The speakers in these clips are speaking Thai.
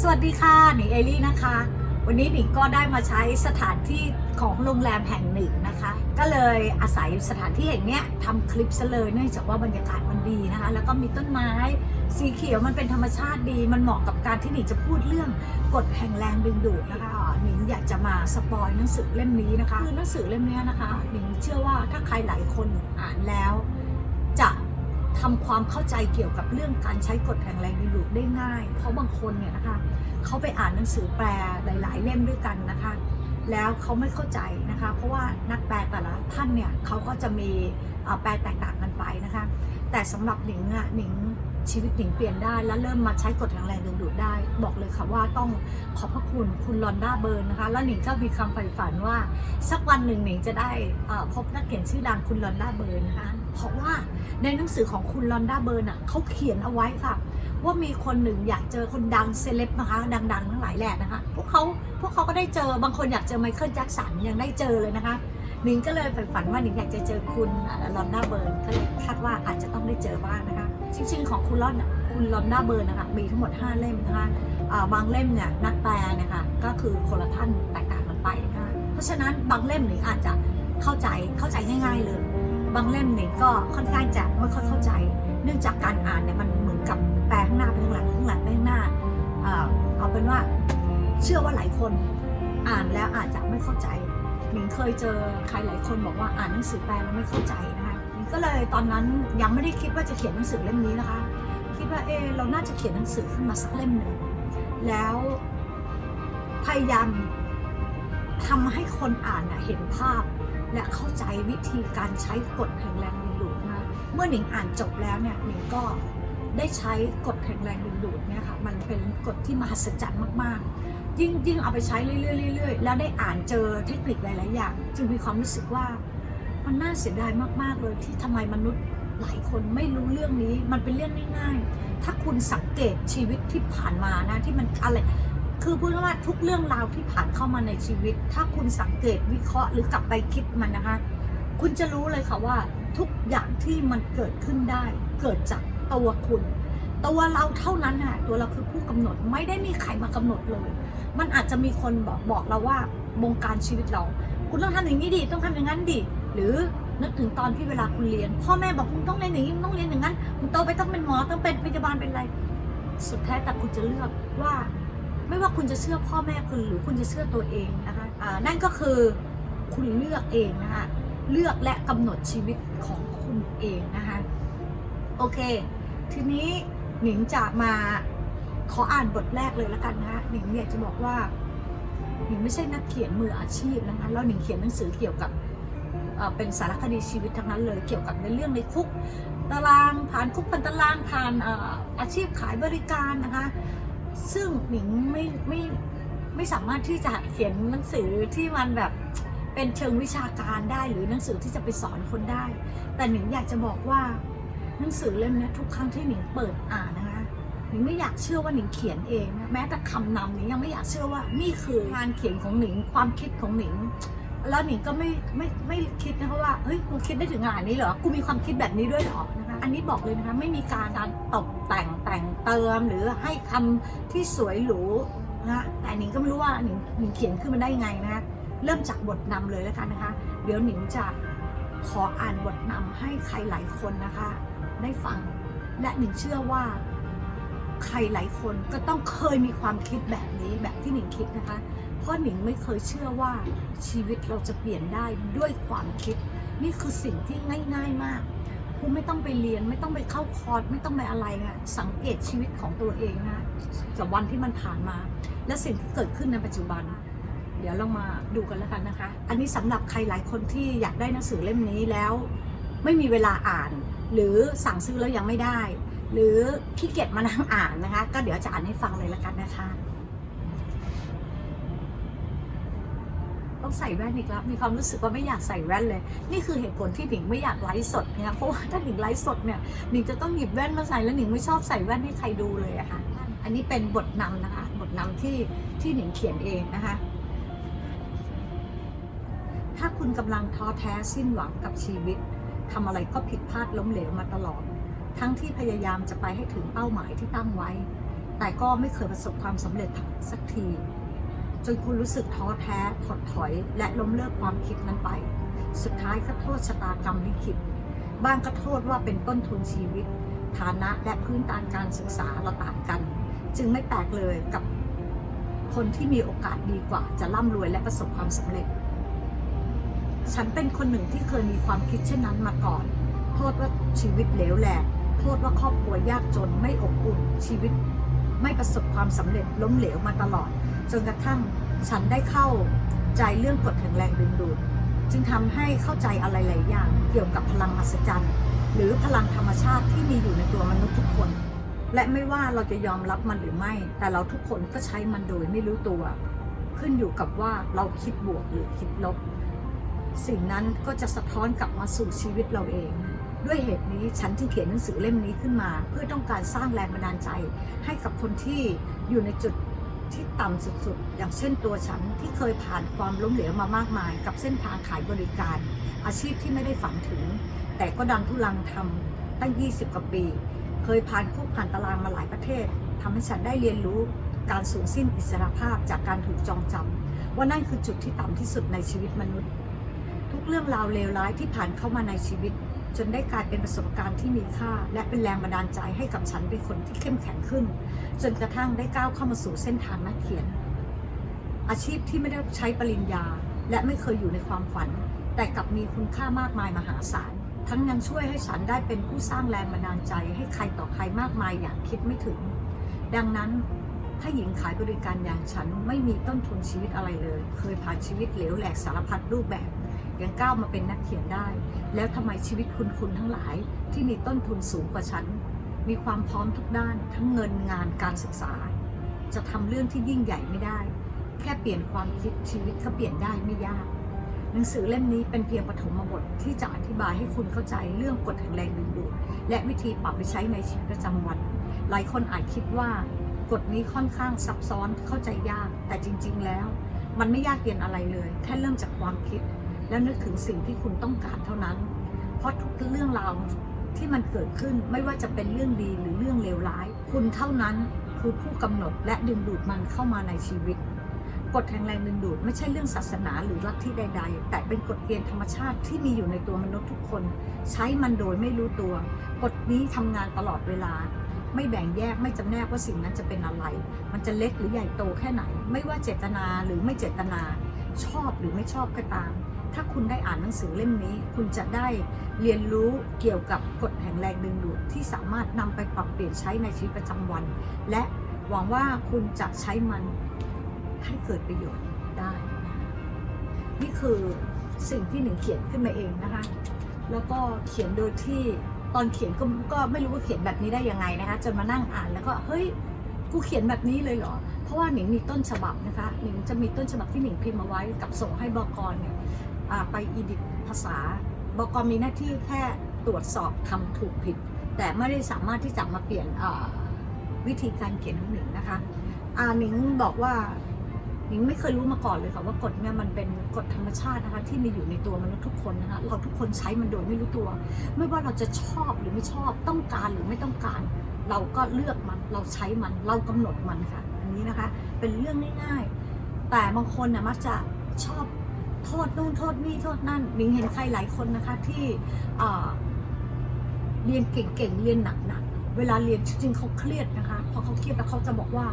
สวัสดีค่ะหนิงเอลี่นะคะ วันนี้หนิงก็ได้มาใช้สถานที่ของโรงแรมแห่งหนึ่งนะคะ ก็เลยอาศัยสถานที่แห่งนี้ทำคลิปซะเลยเนื่องจากว่าบรรยากาศมันดีนะคะ แล้วก็มีต้นไม้สีเขียวมันเป็นธรรมชาติดี มันเหมาะกับการที่หนิงจะพูดเรื่องกฎแห่งแรงดึงดูดนะคะอ่าหนิงอยากจะมาสปอยหนังสือเล่มนี้นะคะคือหนังสือเล่มนี้นะคะหนิงเชื่อว่าถ้าใครหลายคนอ่านแล้ว จะทำความเข้าใจเกี่ยวกับเรื่องการใช้กฎแห่งแรงดึงดูดได้ง่าย เพราะบางคนเนี่ยนะคะ เขาไปอ่านหนังสือแปลหลาย ๆ เล่มด้วยกันนะคะ แล้วเขาไม่เข้าใจนะคะ เพราะว่านักแปลแต่ละท่านเนี่ยเขาก็จะมีแปลแตกต่างกันไปนะคะ แต่สำหรับหนิงอะหนิงชีวิตหนิงเปลี่ยนได้และเริ่มมาใช้กฎแห่งแรงดึงดูดได้ บอกเลยค่ะว่าต้องขอบพระคุณคุณลอนด้าเบิร์นนะคะ แล้วหนิงก็มีความใฝ่ฝันว่า สักวันหนึ่งหนิงจะได้พบนักเขียนชื่อดังคุณลอนด้าเบิร์นนะคะเพราะว่าในหนังสือของคุณลอนด้าเบิร์นอะเขาเขียนเอาไว้ค่ะ ว่ามีคนหนึ่งอยากเจอคนดังเซเลบนะคะ ดังๆทั้งหลายแหล่นะคะ พวกเขาพวกเขาก็ได้เจอบางคนอยากเจอไมเคิลแจ็คสันยังได้เจอเลยนะคะหนิงก็เลยฝ่ฝันว่าหนิงอยากจะเจอคุณลอนด้าเบิร์นก็เลยคาดว่าอาจจะต้องได้เจอบ้างนะคะ จริง ๆ ของคุณลอนน่ะคุณลอนด้าเบิร์นนะคะมีทั้งหมด 5 เล่มนะคะอ่าบางเล่มเนี่ยนักแปลนะคะก็คือคนละท่านแตกต่างกันไปนะคะเพราะฉะนั้นบางเล่มหนิงอาจจะเข้าใจเข้าใจง่าย ๆเลย บางเล่มหนิงก็ค่อนข้างจะไม่ค่อยเข้าใจ เนื่องจากการอ่านเนี่ยมัน กับแปลข้างหน้าไปข้างหลังข้างหลังไปข้างหน้าเอาเป็นว่าเชื่อว่าหลายคนอ่านแล้วอาจจะไม่เข้าใจหนิงเคยเจอใครหลายคนบอกว่าอ่านหนังสือแปลแล้วไม่เข้าใจนะคะหนิงก็เลยตอนนั้นยังไม่ได้คิดว่าจะเขียนหนังสือเล่มนี้นะคะ คิดว่าเออเราน่าจะเขียนหนังสือขึ้นมาสักเล่มหนึ่งแล้วพยายามทำให้คนอ่านเห็นภาพ และเข้าใจวิธีการใช้กฎแห่งแรงดึงดูดนะคะเมื่อหนิงอ่านจบแล้วเนี่ยหนิงก็ ได้ใช้กฎแห่งแรงดึงดูดเนี่ยค่ะมันเป็นกฎที่มหัศจรรย์มากๆ ยิ่งยิ่งเอาไปใช้เรื่อยๆเรื่อยๆแล้วได้อ่านเจอเทคนิคหลายๆอย่าง จึงมีความรู้สึกว่า มันน่าเสียดายมากๆเลยที่ทำไมมนุษย์หลายคนไม่รู้เรื่องนี้ มันเป็นเรื่องง่ายๆ ถ้าคุณสังเกตชีวิตที่ผ่านมานะที่มันอะไรคือพูดง่ายๆว่าทุกเรื่องราวที่ผ่านเข้ามาในชีวิต ถ้าคุณสังเกตวิเคราะห์หรือกลับไปคิดมันนะคะ คุณจะรู้เลยค่ะว่าทุกอย่างที่มันเกิดขึ้นได้เกิดจาก ตัวคุณ ตัวเราเท่านั้นน่ะตัวเราคือผู้กำหนดไม่ได้มีใครมากำหนดเลย มันอาจจะมีคนบอกบอกเราว่าบงการชีวิตเรา คุณต้องทำอย่างนี้ดิต้องทำอย่างนั้นดิหรือนึกถึงตอนที่เวลาคุณเรียน พ่อแม่บอกคุณต้องเรียนอย่างนี้ต้องเรียนอย่างนั้นคุณโตไปต้องเป็นหมอต้องเป็นพยาบาลเป็นอะไร สุดแท้แต่คุณจะเลือกว่า ไม่ว่าคุณจะเชื่อพ่อแม่คุณหรือคุณจะเชื่อตัวเองนะคะอ่านั่นก็คือคุณเลือกเองนะคะเลือกและกำหนดชีวิตของคุณเองนะคะ โอเค ทีนี้หนิงจะมาขออ่านบทแรกเลยแล้วกันนะคะหนิงอยากจะบอกว่าหนิงไม่ใช่นักเขียนมืออาชีพนะคะแล้วหนิงเขียนหนังสือเกี่ยวกับเป็นสารคดีชีวิตทั้งนั้นเลยเกี่ยวกับในเรื่องในคุกตารางผ่านคุกพันตารางผ่านอาชีพขายบริการนะคะ ซึ่งหนิงไม่ไม่ไม่สามารถที่จะเขียนหนังสือที่มันแบบเป็นเชิงวิชาการได้หรือหนังสือที่จะไปสอนคนได้ แต่หนิงอยากจะบอกว่า หนังสือเล่มนี้ทุกครั้งที่หนิงเปิดอ่านนะคะหนิงไม่อยากเชื่อว่าหนิงเขียนเองนะแม้แต่คำนำหนิงยังไม่อยากเชื่อว่านี่คืองานเขียนของหนิงความคิดของหนิง แล้วหนิงก็ไม่ไม่ไม่คิดนะคะว่าเฮ้ยกูคิดได้ถึงขนาดนี้เหรอกูมีความคิดแบบนี้ด้วยเหรอนะคะอันนี้บอกเลยนะคะไม่มีการการตกแต่งแต่งเติมหรือให้คำที่สวยหรูนะแต่หนิงก็ไม่รู้ว่าหนิงหนิงเขียนขึ้นมาได้ยังไงนะคะเริ่มจากบทนำเลยแล้วกันนะคะ เดี๋ยวหนิงจะขออ่านบทนำให้ใครหลายคนนะคะ ได้ฟัง และหนิงเชื่อว่าใครหลายคนก็ต้องเคยมีความคิดแบบนี้แบบที่หนิงคิดนะคะ เพราะหนิงไม่เคยเชื่อว่าชีวิตเราจะเปลี่ยนได้ด้วยความคิด นี่คือสิ่งที่ง่าย ๆมากคุณไม่ต้องไปเรียนไม่ต้องไปเข้าคอร์สไม่ต้องไปอะไรนะสังเกตชีวิตของตัวเองนะจากวันที่มันผ่านมา และสิ่งที่เกิดขึ้นในปัจจุบัน เดี๋ยวเรามาดูกันแล้วกันนะคะ อันนี้สำหรับใครหลายคนที่อยากได้หนังสือเล่มนี้แล้ว ไม่มีเวลาอ่าน หรือสั่งซื้อแล้วยังไม่ได้ หรือขี้เกียจมานั่งอ่านนะคะ ก็เดี๋ยวจะอ่านให้ฟังเลยล้วกันนะคะ ต้องใส่แว่นอีกแล้ว มีความรู้สึกว่าไม่อยากใส่แว่นเลย นี่คือเหตุผลที่หนิงไม่อยากไลฟ์สดเนี่ยเพราะว่าถ้าหนิงไลฟ์สดเนี่ยหนิงจะต้องหยิบแว่นมาใส่แล้วหนิงไม่ชอบใส่แว่นให้ใครดูเลยอะค่ะอันนี้เป็นบทนำนะคะ บทนำที่ที่หนิงเขียนเองนะคะถ้าคุณกำลังท้อแท้สิ้นหวังกับชีวิต ทำอะไรก็ผิดพลาดล้มเหลวมาตลอด ทั้งที่พยายามจะไปให้ถึงเป้าหมายที่ตั้งไว้ แต่ก็ไม่เคยประสบความสำเร็จสักที จนคุณรู้สึกท้อแท้ถดถอย และล้มเลิกความคิดนั้นไป สุดท้ายก็โทษชะตากรรมลิขิตบ้างก็โทษว่าเป็นต้นทุนชีวิต ฐานะและพื้นฐานการศึกษาเราต่างกัน จึงไม่แปลกเลยกับคนที่มีโอกาสดีกว่าจะร่ำรวยและประสบความสำเร็จ ฉันเป็นคนหนึ่งที่เคยมีความคิดเช่นนั้นมาก่อน โทษว่าชีวิตเหลวแหลก โทษว่าครอบครัวยากจนไม่อบอุ่นชีวิต ไม่ประสบความสำเร็จล้มเหลวมาตลอด จนกระทั่งฉันได้เข้าใจเรื่องกฎแห่งแรงดึงดูด จึงทำให้เข้าใจอะไรหลายอย่างเกี่ยวกับพลังมหัศจรรย์ หรือพลังธรรมชาติที่มีอยู่ในตัวมนุษย์ทุกคน และไม่ว่าเราจะยอมรับมันหรือไม่ แต่เราทุกคนก็ใช้มันโดยไม่รู้ตัว ขึ้นอยู่กับว่าเราคิดบวกหรือคิดลบ สิ่งนั้นก็จะสะท้อนกลับมาสู่ชีวิตเราเอง ด้วยเหตุนี้ฉันจึงเขียนหนังสือเล่มนี้ขึ้นมา เพื่อต้องการสร้างแรงบันดาลใจ ให้กับคนที่อยู่ในจุดที่ต่ำสุดๆ อย่างเช่นตัวฉันที่เคยผ่านความล้มเหลวมามากมาย กับเส้นทางขายบริการ อาชีพที่ไม่ได้ฝันถึง แต่ก็ดันทุลังทำตั้ง 20 กว่าปี เคยผ่านคุกผ่านตารางมาหลายประเทศทำให้ฉันได้เรียนรู้การสูญสิ้นอิสรภาพจากการถูกจองจำว่านั่นคือจุดที่ต่ำที่สุดในชีวิตมนุษย์ ทุกเรื่องราวเลวร้ายที่ผ่านเข้ามาในชีวิต จนได้กลายเป็นประสบการณ์ที่มีค่า และเป็นแรงบันดาลใจให้กับฉันเป็นคนที่เข้มแข็งขึ้น จนกระทั่งได้ก้าวเข้ามาสู่เส้นทางนักเขียน อาชีพที่ไม่ได้ใช้ปริญญา และไม่เคยอยู่ในความฝัน แต่กลับมีคุณค่ามากมายมหาศาลทั้งยังช่วยให้ฉันได้เป็นผู้สร้างแรงบันดาลใจให้ใครต่อใครมากมายอย่างคิดไม่ถึง ดังนั้นถ้าหญิงขายบริการอย่างฉันไม่มีต้นทุนชีวิตอะไรเลย เคยผ่านชีวิตเหลวแหลกสารพัดรูปแบบ ยังก้าวมาเป็นนักเขียนได้ แล้วทำไมชีวิตคุณคุณทั้งหลายที่มีต้นทุนสูงกว่าฉัน มีความพร้อมทุกด้านทั้งเงินงานการศึกษา จะทำเรื่องที่ยิ่งใหญ่ไม่ได้ แค่เปลี่ยนความคิดชีวิตก็เปลี่ยนได้ไม่ยาก หนังสือเล่มนี้เป็นเพียงปฐมบทที่จะอธิบายให้คุณเข้าใจเรื่องกฎแห่งแรงดึงดูดและวิธีปรับไปใช้ในชีวิตประจำวัน หลายคนอาจคิดว่ากฎนี้ค่อนข้างซับซ้อนเข้าใจยาก แต่จริง ๆ แล้ว มันไม่ยากเย็นอะไรเลย แค่เริ่มจากความคิด แล้วนึกถึงสิ่งที่คุณต้องการเท่านั้น เพราะทุกเรื่องราวที่มันเกิดขึ้นไม่ว่าจะเป็นเรื่องดีหรือเรื่องเลวร้าย คุณเท่านั้นคือผู้กำหนดและดึงดูดมันเข้ามาในชีวิต กฎแห่งแรงดึงดูดไม่ใช่เรื่องศาสนาหรือลัทธิใด ๆ แต่เป็นกฎเกณฑ์ธรรมชาติที่มีอยู่ในตัวมนุษย์ทุกคน ใช้มันโดยไม่รู้ตัว กฎนี้ทำงานตลอดเวลา ไม่แบ่งแยกไม่จำแนกว่าสิ่งนั้นจะเป็นอะไร มันจะเล็กหรือใหญ่โตแค่ไหน ไม่ว่าเจตนาหรือไม่เจตนา ชอบหรือไม่ชอบก็ตาม ถ้าคุณได้อ่านหนังสือเล่มนี้ คุณจะได้เรียนรู้เกี่ยวกับกฎแห่งแรงดึงดูดที่สามารถนำไปปรับเปลี่ยนใช้ในชีวิตประจำวัน และหวังว่าคุณจะใช้มันให้เกิดประโยชน์ได้ นี่คือสิ่งที่หนึ่งเขียนขึ้นมาเองนะคะ แล้วก็เขียนโดยที่ตอนเขียนก็ก็ไม่รู้ว่าเขียนแบบนี้ได้ยังไงนะคะจนมานั่งอ่านแล้วก็เฮ้ยกูเขียนแบบนี้เลยเหรอ เพราะว่าหนิงมีต้นฉบับนะคะ หนิงจะมีต้นฉบับที่หนิงพิมพ์เอาไว้กับส่งให้บกรเนี่ย ไปอีดิทภาษาบกมีหน้าที่แค่ตรวจสอบทำถูกผิด แต่ไม่ได้สามารถที่จะมาเปลี่ยนวิธีการเขียนของหนิงนะคะอ่าหนิงบอกว่าหนิงไม่เคยรู้มาก่อนเลยค่ะว่ากฎเนี่ยมันเป็นกฎธรรมชาตินะคะที่มีอยู่ในตัวมนุษย์ทุกคนนะคะเราทุกคนใช้มันโดยไม่รู้ตัว ไม่ว่าเราจะชอบหรือไม่ชอบต้องการหรือไม่ต้องการ เราก็เลือกมันเราใช้มันเรากำหนดมันค่ะ อันนี้นะคะเป็นเรื่องง่ายๆ แต่บางคนนะมักจะชอบ โทษนู่นโทษนี่โทษนั่นหนิงเห็นใครหลายคนนะคะที่เรียนเก่งๆเรียนหนักๆเวลาเรียนจริงๆเขาเครียดนะคะพอเขาเครียดแล้วเขาจะบอกว่า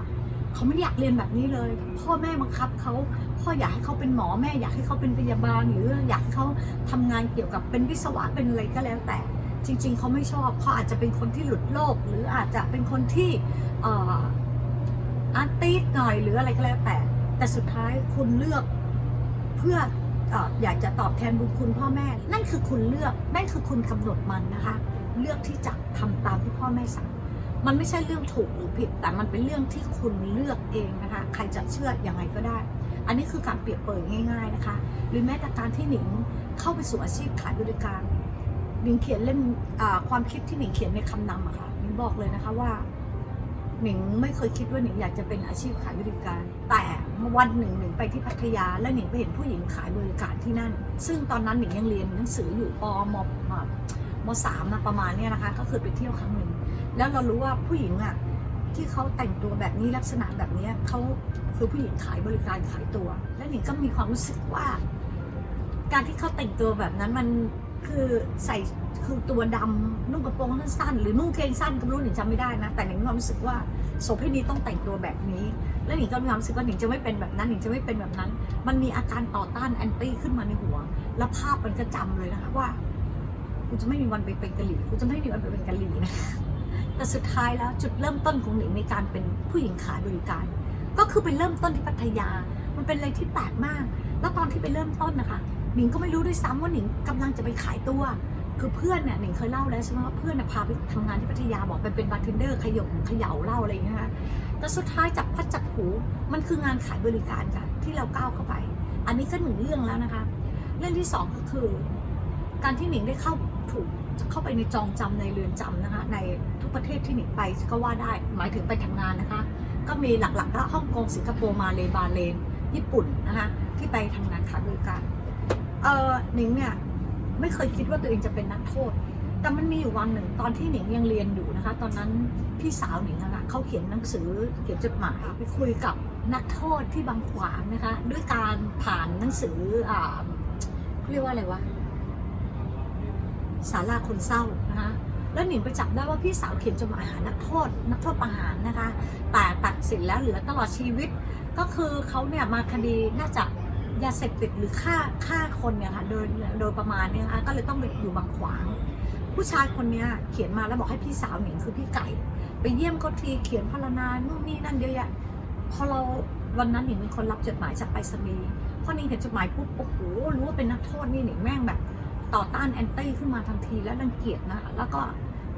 เขาไม่อยากเรียนแบบนี้เลย พ่อแม่บังคับเขาพ่ออยากให้เขาเป็นหมอแม่อยากให้เขาเป็นพยาบาล หรืออยากให้เขาทำงานเกี่ยวกับเป็นวิศวะเป็นอะไรก็แล้วแต่ จริง ๆเขาไม่ชอบเขาอาจจะเป็นคนที่หลุดโลก หรืออาจจะเป็นคนที่อ่อาร์ติสหน่อยหรืออะไรก็แล้วแต่ แต่สุดท้ายคุณเลือกเพื่อ อออยากจะตอบแทนบุญคุณพ่อแม่ นั่นคือคุณเลือก นั่นคือคุณกำหนดมันนะคะ เลือกที่จะทำตามที่พ่อแม่สั่ง มันไม่ใช่เรื่องถูกหรือผิด แต่มันเป็นเรื่องที่คุณเลือกเองนะคะ ใครจะเชื่ออยังไงก็ได้ อันนี้คือการเปรียบเปรยง่าย ๆนะคะ หรือแม้แต่การที่หนิงเข้าไปสู่อาชีพขายบริการหนิงเขียนเล่มความคิดที่หนิงเขียนในคำนำอะค่ะหนิงบอกเลยนะคะว่า หนิงไม่เคยคิดว่าหนิงอยากจะเป็นอาชีพขายบริการ แต่วันหนึ่งหนิงไปที่พัทยา แล้วหนิงไปเห็นผู้หญิงขายบริการที่นั่น ซึ่งตอนนั้นหนิงยังเรียนหนังสืออยู่ปมมมสามนะประมาณเนี้ยนะคะ ก็เคยไปเที่ยวครั้งหนึ่งแล้วเรารู้ว่าผู้หญิงอะที่เขาแต่งตัวแบบนี้ลักษณะแบบนี้เขาคือผู้หญิงขายบริการขายตัว และหนิงก็มีความรู้สึกว่า การที่เขาแต่งตัวแบบนั้นมัน คือใส่คือตัวดำนุ่งกระโปรงสั้นๆหรือนุ่งเกงสั้นก็ไม่รู้หนิงจำไม่ได้นะ แต่หนิงมีความรู้สึกว่าโสเภณีต้องแต่งตัวแบบนี้ แล้วหนิงก็มีความรู้สึกว่าหนิงจะไม่เป็นแบบนั้นหนิงจะไม่เป็นแบบนั้น มันมีอาการต่อต้านแอนตี้ขึ้นมาในหัว แล้วภาพมันก็จำเลยนะคะว่ากูจะไม่มีวันไปเป็นกะหรี่กูจะไม่มีวันไปเป็นกะหรี่นะแต่สุดท้ายแล้วจุดเริ่มต้นของหนิงในการเป็นผู้หญิงขายบริการ ก็คือไปเริ่มต้นที่พัทยา มันเป็นอะไรที่แปลกมาก แล้วตอนที่ไปเริ่มต้นนะคะ หนิงก็ไม่รู้ด้วยซ้ำว่าหนิงกำลังจะไปขายตัว คือเพื่อนเนี่ยหนิงเคยเล่าแล้วใช่ไหมว่าเพื่อนน่ะพาไปทำงานที่พัทยาบอกไปเป็นบาร์เทนเดอร์ขยงเขย่าเหล้าอะไรอย่างเงี้ยนะคะแต่สุดท้ายจับพัดจับผูมันคืองานขายบริการค่ะที่เราก้าวเข้าไป อันนี้ก็หนึ่งเรื่องแล้วนะคะ เรื่องที่สองก็คือ การที่หนิงได้เข้าถูกเข้าไปในจองจำในเรือนจำนะคะในทุกประเทศที่หนิงไปก็ว่าได้หมายถึงไปทำงานนะคะ ก็มีหลักๆก็ฮ่องกงสิงคโปร์มาเลบาเลนญี่ปุ่นนะคะที่ไปทำงานขายบริการ เออหนิงเนี่ยไม่เคยคิดว่าตัวเองจะเป็นนักโทษ แต่มันมีอยู่วันหนึ่งตอนที่หนิงยังเรียนอยู่นะคะ ตอนนั้นพี่สาวหนิงอะคะเขาเขียนหนังสือเขียนจดหมายไปคุยกับนักโทษที่บางขวางนะคะ ด้วยการผ่านหนังสืออ่าเขาเรียกว่าอะไรวะสาราคนเศร้านะคะแล้วหนิงไปจับได้ว่าพี่สาวเขียนจดหมายหานักโทษ นักโทษประหารนะคะ แต่ตัดสินแล้วเหลือตลอดชีวิต ก็คือเขาเนี่ยมาคดีน่าจะ ยาเสพติดหรือฆ่าฆ่าคนเนี่ยค่ะโดยโดยประมาณเนี่ยนะคะก็เลยต้องไปอยู่บางขวาง ผู้ชายคนเนี้ยเขียนมาแล้วบอกให้พี่สาวหนิงคือพี่ไก่ ไปเยี่ยมเขาทีเขียนพรรณนานู่นนี่นั่นเยอะแยะพอเราวันนั้นหนิงเป็นคนรับจดหมายจากไปรษณีย์พอหนิงเห็นจดหมายปุ๊บโอ้โหรู้ว่าเป็นนักโทษนี่หนิงแม่งแบบ ต่อต้านแอนตี้ขึ้นมาทันทีแล้วรังเกียจนะแล้วก็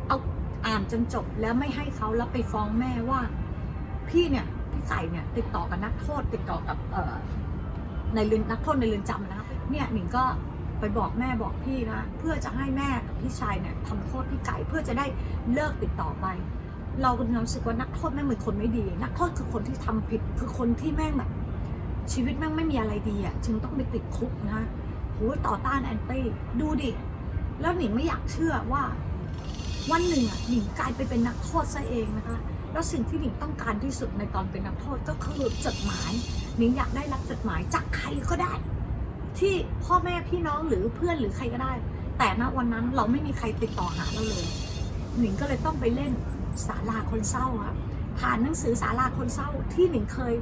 เอาอ่านจนจบแล้วไม่ให้เขาแล้วไปฟ้องแม่ว่า พี่เนี่ยพี่ไก่เนี่ยติดต่อกับนักโทษ ติดต่อกับเออ ในเรือนนักโทษในเรือนจำนะคะเนี่ยหนิงก็ไปบอกแม่บอกพี่นะ เพื่อจะให้แม่กับพี่ชายเนี่ยทำโทษพี่ไก่เพื่อจะได้เลิกติดต่อไป เราก็มีความรู้สึกว่านักโทษแม่งเป็นคนไม่ดี นักโทษคือคนที่ทำผิดคือคนที่แม่งแบบชีวิตแม่งไม่มีอะไรดีอะจึงต้องไปติดคุกนะโหต่อต้านแอนตี้ดูดิ แล้วหนิงไม่อยากเชื่อว่า วันหนึ่งอะหนิงกลายไปเป็นนักโทษซะเองนะคะ แล้วสิ่งที่หนิงต้องการที่สุดในตอนเป็นนักโทษก็คือจดหมายหนิงอยากได้รับจดหมายจากใครก็ได้ ที่พ่อแม่พี่น้องหรือเพื่อนหรือใครก็ได้ แต่ณวันนั้นเราไม่มีใครติดต่อหาเราเลยหนิงก็เลยต้องไปเล่นศาลาคนเศร้าค่ะผ่านหนังสือศาลาคนเศร้าที่หนิงเคย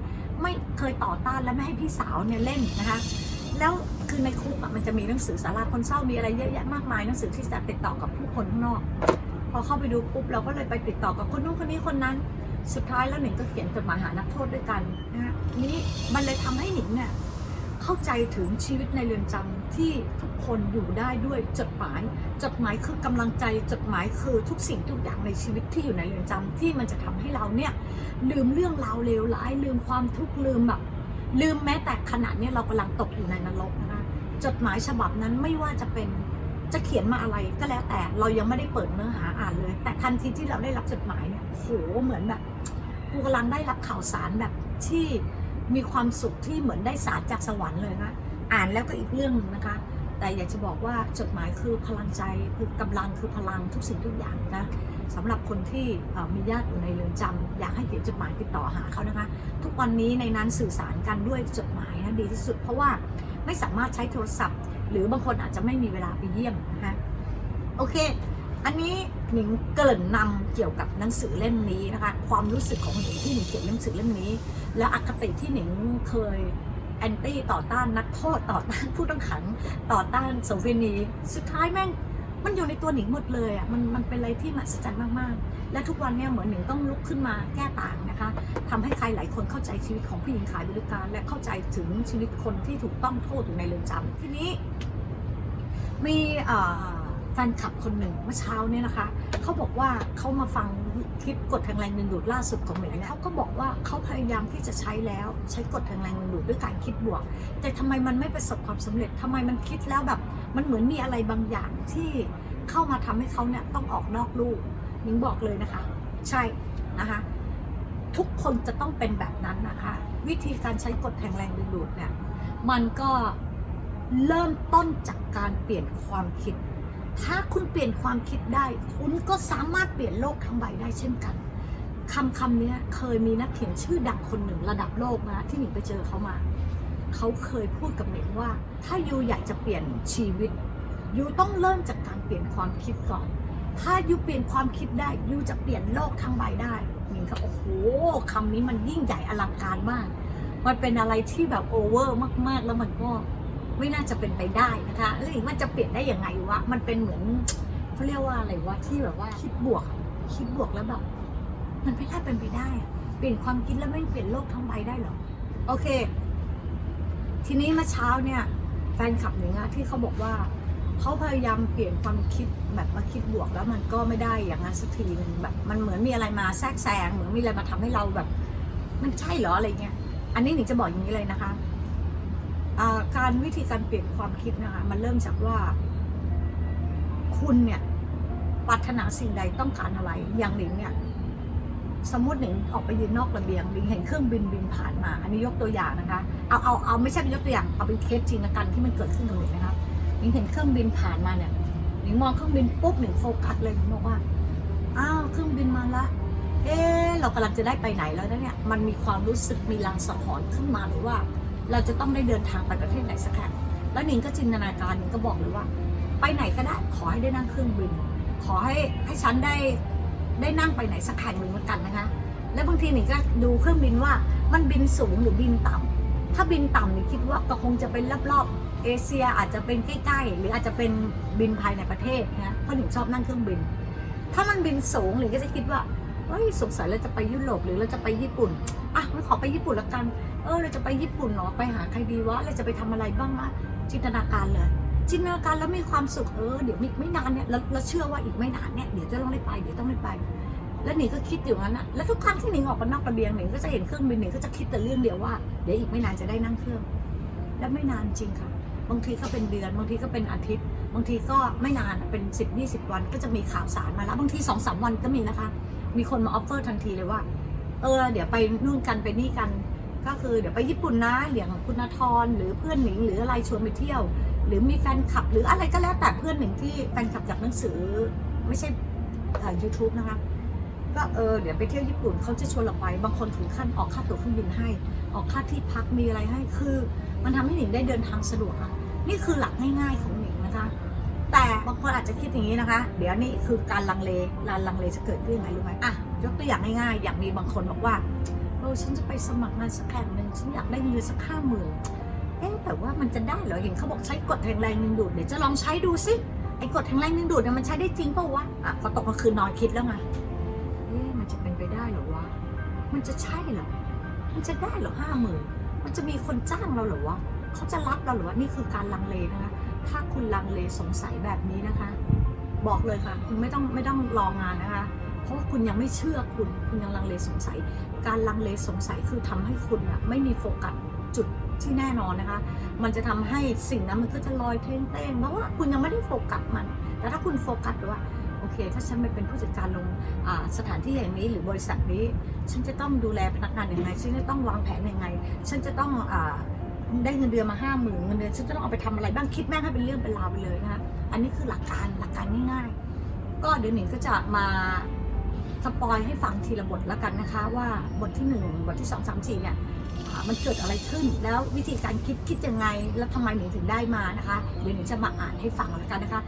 ไม่เคยต่อต้านและไม่ให้พี่สาวเนี่ยเล่นนะคะแล้วคือในคุกมันจะมีหนังสือสาราคนเศร้ามีอะไรเยอะแยะมากมายหนังสือที่จะติดต่อกับผู้คนข้างนอก พอเข้าไปดูปุ๊บเราก็เลยไปติดต่อกับคนนู้นคนนี้คนนั้น สุดท้ายแล้วหนิงก็เขียนจดหมายหานักโทษด้วยกันนะฮะนี้มันเลยทำให้หนิงเนี่ยเข้าใจถึงชีวิตในเรือนจำที่ทุกคนอยู่ได้ด้วยจดหมาย จดหมายคือกำลังใจจดหมายคือทุกสิ่งทุกอย่างในชีวิตที่อยู่ในเรือนจำที่มันจะทำให้เราเนี่ยลืมเรื่องราวเลวร้ายลืมความทุกข์ลืมแบบลืมแม้แต่ขณะเนี้ยเรากำลังตกอยู่ในนรกนะคะจดหมายฉบับนั้นไม่ว่าจะเป็น จะเขียนมาอะไรก็แล้วแต่เรายังไม่ได้เปิดเนื้อหาอ่านเลย แต่ทันทีที่เราได้รับจดหมายเนี่ยโหเหมือนแบบกูกำลังได้รับข่าวสารแบบที่มีความสุขที่เหมือนได้สารจากสวรรค์เลยนะอ่านแล้วก็อีกเรื่องนึงนะคะ แต่อยากจะบอกว่าจดหมายคือพลังใจคือกำลังคือพลังทุกสิ่งทุกอย่างนะสำหรับคนที่มีญาติอยู่ในเรือนจำอยากให้เขียนจดหมายติดต่อหาเขานะคะ ทุกวันนี้ในนั้นสื่อสารกันด้วยจดหมายนะดีที่สุด เพราะว่าไม่สามารถใช้โทรศัพท์ หรือบางคนอาจจะไม่มีเวลาไปเยี่ยมนะคะโอเค อันนี้หนิงเกริ่นนำเกี่ยวกับหนังสือเล่มนี้นะคะ ความรู้สึกของหนิงที่หนิงเขียนหนังสือเล่มนี้ และอคติที่หนิงเคยแอนตี้ต่อต้านนักโทษต่อต้านผู้ต้องขังต่อต้านโสเภณีสุดท้ายแม่ง มันอยู่ในตัวหนิงหมดเลยอะมันมันเป็นอะไรที่มหัศจรรย์มากๆ และทุกวันเนี่ยเหมือนหนิงต้องลุกขึ้นมาแก้ต่างนะคะทำให้ใครหลายคนเข้าใจชีวิตของผู้หญิงขายบริการ และเข้าใจถึงชีวิตคนที่ถูกต้องโทษอยู่ในเรือนจำทีนี้มีเอ่อ แฟนคลับคนหนึ่งเมื่อเช้าเนี่ยนะคะ เขาบอกว่าเขามาฟังคลิปกดแห่งแรงดึงดูดล่าสุดของเหมยเขาก็บอกว่าเขาพยายามที่จะใช้แล้วใช้กดแห่งแรงดึงดูดด้วยการคิดบวก แต่ทำไมมันไม่ประสบความสำเร็จทำไมมันคิดแล้วแบบ มันเหมือนมีอะไรบางอย่างที่เข้ามาทำให้เขาเนี่ยต้องออกนอกลูกนิ้งบอกเลยนะคะ ใช่นะคะทุกคนจะต้องเป็นแบบนั้นนะคะ วิธีการใช้กฎแห่งแรงดึงดูดเนี่ยมันก็เริ่มต้นจากการเปลี่ยนความคิด ถ้าคุณเปลี่ยนความคิดได้ คุณก็สามารถเปลี่ยนโลกทั้งใบได้เช่นกันคำคำนี้เคยมีนักเขียนชื่อดังคนหนึ่งระดับโลกนะที่หนิงไปเจอเขามา เขาเคยพูดกับหนิงว่า ถ้ายูอยากจะเปลี่ยนชีวิตยูต้องเริ่มจากการเปลี่ยนความคิดก่อน ถ้ายูเปลี่ยนความคิดได้ยูจะเปลี่ยนโลกทั้งใบได้หนิงก็โอ้โหคำนี้มันยิ่งใหญ่อลังการมาก มันเป็นอะไรที่แบบโอเวอร์มากๆ แล้วมันก็ ไม่น่าจะเป็นไปได้นะคะเอ้ยมันจะเปลี่ยนได้ยังไงวะมันเป็นเหมือนเขาเรียกว่าอะไรวะที่แบบว่าคิดบวก คิดบวกแล้วแบบมันไม่น่าเป็นไปได้เปลี่ยนความคิดแล้วไม่เปลี่ยนโลกทั้งใบได้หรอโอเค ทีนี้เมื่อเช้าเนี่ย แฟนคลับหนิงอะที่เขาบอกว่าเขาพยายามเปลี่ยนความคิดแบบมาคิดบวกแล้วมันก็ไม่ได้อย่างนั้นสักทีหนึงแบบมันเหมือนมีอะไรมาแทรกแซงเหมือนมีอะไรมาทำให้เราแบบ มันใช่เหรออะไรเงี้ยอันนี้หนิงจะบอกอย่างนี้เลยนะคะ การวิธีการเปลี่ยนความคิดนะคะมันเริ่มจากว่า คุณเนี่ยปรารถนาสิ่งใดต้องการอะไร อย่างหนิงเนี่ย สมมติหนิงออกไปยืนนอกระเบียงหนิงเห็นเครื่องบินบินผ่านมา อันนี้ยกตัวอย่างนะคะ เอาเอาเอาไม่ใช่เป็นยกตัวอย่างเอาเป็นเคสจริงละกันที่มันเกิดขึ้นกับหนิงนะครับหนิงเห็นเครื่องบินผ่านมาเนี่ยหนิงมองเครื่องบินปุ๊บหนิงโฟกัสเลยหนิงบอกว่าอ้าวเครื่องบินมาละเอ๊เรากำลังจะได้ไปไหนแล้วนะเนี่ย มันมีความรู้สึกมีลางสังหรณ์ขึ้นมาเลยว่า เราจะต้องได้เดินทางไปประเทศไหนสักแห่งแล้วหนิงก็จินตนาการหนิงก็บอกเลยว่า ไปไหนก็ได้ขอให้ได้นั่งเครื่องบิน ขอให้ให้ฉันได้ได้นั่งไปไหนสักแห่งหนึ่งเหมือนกันนะคะ แล้วบางทีหนิงก็ดูเครื่องบินว่ามันบินสูงหรือบินต่ำถ้าบินต่ำหนิงคิดว่าก็คงจะเป็นรอบๆเอเชียอาจจะเป็นใกล้ๆ หรืออาจจะเป็นบินภายในประเทศนะเพราะหนิงชอบนั่งเครื่องบิน ถ้ามันบินสูงหนิงก็จะคิดว่า ฮ้ยสงสัยเราจะไปยุโรปหรือเราจะไปญี่ปุ่นอะไม่ขอไปญี่ปุ่นละกัน เออเราจะไปญี่ปุ่นเนาะไปหาใครดีวะเราจะไปทำอะไรบ้างอะจินตนาการเลยจินตนาการแล้วมีความสุขเออเดี๋ยวไม่นานเนี่ยเราเราเชื่อว่าอีกไม่นานเนี่ยเดี๋ยวจะต้องได้ไปเดี๋ยวต้องได้ไป แล้วหนิงก็คิดอยู่งั้นอะแล้วทุกครั้งที่หนิงออกมานอกระเบียงหนิงก็จะเห็นเครื่องบินหนิงก็จะคิดแต่เรื่องเดียวว่าเดี๋ยวอีกไม่นานจะได้นั่งเครื่อง และไม่นานจริงค่ะ บางทีก็เป็นเดือนบางทีก็เป็นอาทิตย์ บางทีก็ไม่นานเป็นสิบยี่สิบวันก็จะมีข่าวสารมาแล้วบางทีสองสามวันก็มีนะคะ มีคนมาออฟเฟอร์ทันทีเลยว่า เออ เดี๋ยวไปนู่นกันไปนี่กัน ก็คือเดี๋ยวไปญี่ปุ่นนะเหลียงของคุณนทรหรือเพื่อนหนิงหรืออะไรชวนไปเที่ยว หรือมีแฟนคลับ หรืออะไรก็แล้วแต่เพื่อนหนิงที่แฟนคลับจากหนังสือ ไม่ใช่ยูทูบนะคะก็เออเดี๋ยวไปเที่ยวญี่ปุ่นเขาจะชวนเราไป บางคนถึงขั้นออกค่าตั๋วเครื่องบินให้ ออกค่าที่พักมีอะไรให้คือ มันทำให้หนิงได้เดินทางสะดวกอะนี่คือหลักง่ายๆของหนิงนะคะ แต่บางคนอาจจะคิดอย่างนี้นะคะ เดี๋ยวนี่คือการลังเลการลังเลจะเกิดขึ้นยังไงรู้ไหมอะยกตัวอย่างง่ายๆ อย่างมีบางคนบอกว่าเออฉันจะไปสมัครงานสักแห่งหนึ่งฉันอยากได้เงินสักห้าหมื่นเอ๊ะแต่ว่ามันจะได้เหรอเห็นเขาบอกใช้กดแรงแรงดึงดูดเดี๋ยวจะลองใช้ดูสิไอ้กดแรงแรงดึงดูดเนี่ยมันใช้ได้จริงเปล่าวะอะพอตกกลางคืนนอนคิดแล้วไงเอ๊ะมันจะเป็นไปได้เหรอวะมันจะใช่เหรอมันจะได้เหรอห้าหมื่นมันจะมีคนจ้างเราเหรอวะเขาจะรับเราเหรอวะนี่คือการลังเลนะคะ ถ้าคุณลังเลสงสัยแบบนี้นะคะ บอกเลยค่ะ คุณไม่ต้องไม่ต้องรองานนะคะ เพราะว่าคุณยังไม่เชื่อคุณ คุณยังลังเลสงสัย การลังเลสงสัยคือทำให้คุณอะไม่มีโฟกัสจุดที่แน่นอนนะคะ มันจะทำให้สิ่งนั้นมันก็จะลอยเต้งๆเพราะว่าคุณยังไม่ได้โฟกัสมัน แต่ถ้าคุณโฟกัสว่าโอเค ถ้าฉันไปเป็นผู้จัดการลงสถานที่แห่งนี้หรือบริษัทนี้ ฉันจะต้องดูแลพนักงานยังไง ฉันจะต้องวางแผนยังไง ฉันจะต้องอ ได้เงินเดือนมาห้าหมื่นเงินเดือนฉันจะต้องเอาไปทำอะไรบ้างคิดแม่งให้เป็นเรื่องเป็นราวไปเลยนะคะอันนี้คือหลักการหลักการง่ายๆก็เดี๋ยวหนิงก็จะมาสปอยให้ฟังทีละบทแล้วกันนะคะ ว่าบทที่หนึ่งบทที่สองสามสี่เนี่ยมันเกิดอะไรขึ้นแล้ววิธีการคิดคิดยังไง แล้วทำไมหนิงถึงได้มานะคะเดี๋ยวหนิงจะมาอ่านให้ฟังแล้วกันนะคะ